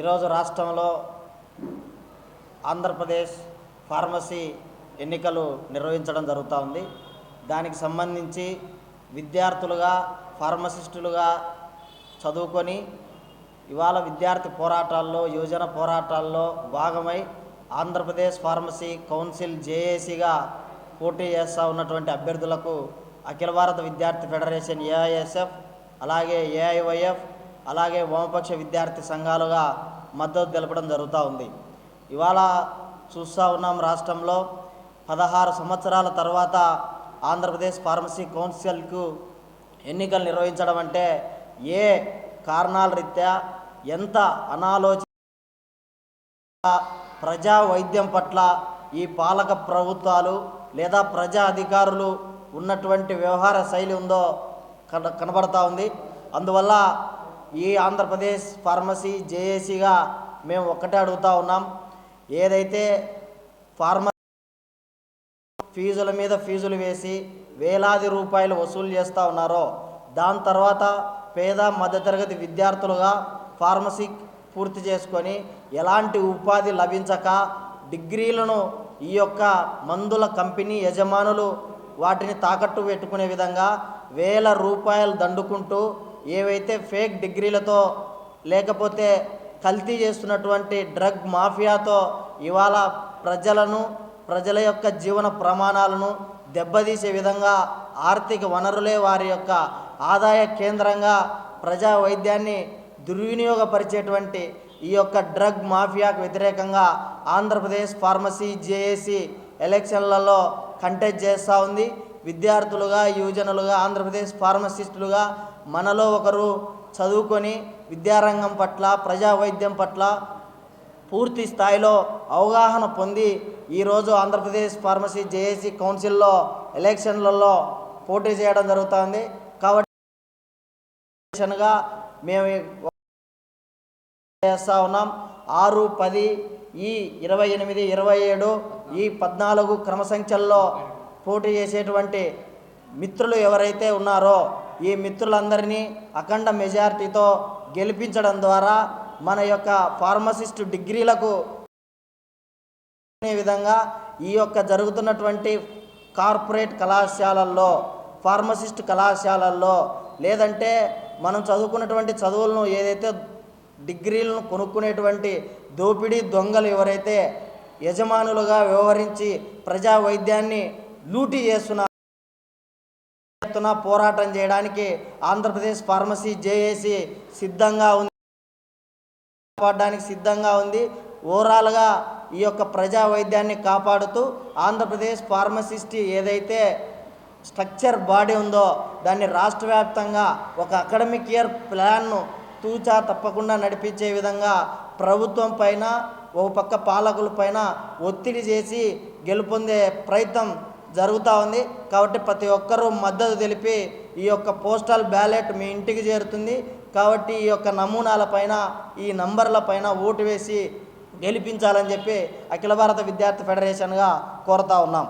ఈరోజు రాష్ట్రంలో ఆంధ్రప్రదేశ్ ఫార్మసీ ఎన్నికలు నిర్వహించడం జరుగుతూ ఉంది. దానికి సంబంధించి విద్యార్థులుగా ఫార్మసిస్టులుగా చదువుకొని ఇవాళ విద్యార్థి పోరాటాల్లో యువజన పోరాటాల్లో భాగమై ఆంధ్రప్రదేశ్ ఫార్మసీ కౌన్సిల్ జేఏసీగా పోటీ చేస్తూ ఉన్నటువంటి అభ్యర్థులకు అఖిల భారత విద్యార్థి ఫెడరేషన్ ఏఐఎస్ఎఫ్ అలాగే ఏఐవైఎఫ్ అలాగే వామపక్ష విద్యార్థి సంఘాలుగా మద్దతు తెలపడం జరుగుతూ ఉంది. ఇవాళ చూస్తూ ఉన్నాం రాష్ట్రంలో పదహారు సంవత్సరాల తర్వాత ఆంధ్రప్రదేశ్ ఫార్మసీ కౌన్సిల్కు ఎన్నికలు నిర్వహించడం అంటే ఏ కారణాల రీత్యా ఎంత అనాలోచి ప్రజా వైద్యం పట్ల ఈ పాలక ప్రభుత్వాలు లేదా ప్రజా అధికారులు ఉన్నటువంటి వ్యవహార శైలి ఉందో కన కనబడతా ఉంది. అందువల్ల ఈ ఆంధ్రప్రదేశ్ ఫార్మసీ జేఏసీగా మేము ఒక్కటే అడుగుతా ఉన్నాం. ఏదైతే ఫార్మ ఫీజుల మీద ఫీజులు వేసి వేలాది రూపాయలు వసూలు చేస్తూ ఉన్నారో దాని తర్వాత పేద మధ్యతరగతి విద్యార్థులుగా ఫార్మసీ పూర్తి చేసుకొని ఎలాంటి ఉపాధి లభించక డిగ్రీలను ఈ యొక్క మందుల కంపెనీ యజమానులు వాటిని తాకట్టు పెట్టుకునే విధంగా వేల రూపాయలు దండుకుంటూ ఏవైతే ఫేక్ డిగ్రీలతో లేకపోతే కల్తీ చేస్తున్నటువంటి డ్రగ్ మాఫియాతో ఇవాళ ప్రజలను ప్రజల యొక్క జీవన ప్రమాణాలను దెబ్బతీసే విధంగా ఆర్థిక వనరులే వారి యొక్క ఆదాయ కేంద్రంగా ప్రజా వైద్యాన్ని దుర్వినియోగపరిచేటువంటి ఈ యొక్క డ్రగ్ మాఫియాకు వ్యతిరేకంగా ఆంధ్రప్రదేశ్ ఫార్మసీ జేఏసీ ఎలక్షన్లలో కంటెస్ట్ చేస్తూ ఉంది. విద్యార్థులుగా యువజనులుగా ఆంధ్రప్రదేశ్ ఫార్మసిస్టులుగా మనలో ఒకరు చదువుకొని విద్యారంగం పట్ల ప్రజా వైద్యం పట్ల పూర్తి స్థాయిలో అవగాహన పొంది ఈరోజు ఆంధ్రప్రదేశ్ ఫార్మసీ జేఏసీ కౌన్సిల్లో ఎలక్షన్లలో పోటీ చేయడం జరుగుతుంది. కాబట్టి మేము చేస్తూ ఉన్నాం. ఆరు పది ఈ ఇరవై ఎనిమిది ఇరవై ఏడు ఈ పద్నాలుగు క్రమ సంఖ్యల్లో పోటీ చేసేటువంటి మిత్రులు ఎవరైతే ఉన్నారో ఈ మిత్రులందరినీ అఖండ మెజారిటీతో గెలిపించడం ద్వారా మన యొక్క ఫార్మసిస్ట్ డిగ్రీలకు అనే విధంగా ఈ యొక్క జరుగుతున్నటువంటి కార్పొరేట్ కళాశాలల్లో ఫార్మసిస్ట్ కళాశాలల్లో లేదంటే మనం చదువుకున్నటువంటి చదువులను ఏదైతే డిగ్రీలను కొనుక్కునేటువంటి దోపిడీ దొంగలు ఎవరైతే యజమానులుగా వ్యవహరించి ప్రజా వైద్యాన్ని లూటీ చేస్తున్న ఎత్తున పోరాటం చేయడానికి ఆంధ్రప్రదేశ్ ఫార్మసీ జేఏసీ సిద్ధంగా ఉంది. కాపాడడానికి సిద్ధంగా ఉంది. ఓవరాల్గా ఈ యొక్క ప్రజా వైద్యాన్ని కాపాడుతూ ఆంధ్రప్రదేశ్ ఫార్మసిస్ట్ ఏదైతే స్ట్రక్చర్ బాడీ ఉందో దాన్ని రాష్ట్ర వ్యాప్తంగా ఒక అకాడమిక్ ఇయర్ ప్లాన్ను తూచా తప్పకుండా నడిపించే విధంగా ప్రభుత్వం పైన ఒక పక్క పాలకుల పైన ఒత్తిడి చేసి గెలుపొందే ప్రయత్నం జరుగుతూ ఉంది. కాబట్టి ప్రతి ఒక్కరూ మద్దతు తెలిపి ఈ యొక్క పోస్టల్ బ్యాలెట్ మీ ఇంటికి చేరుతుంది. కాబట్టి ఈ యొక్క నమూనాల పైన ఈ నంబర్ల పైన ఓటు వేసి గెలిపించాలని చెప్పి అఖిల భారత విద్యార్థి ఫెడరేషన్గా కోరుతా ఉన్నాం.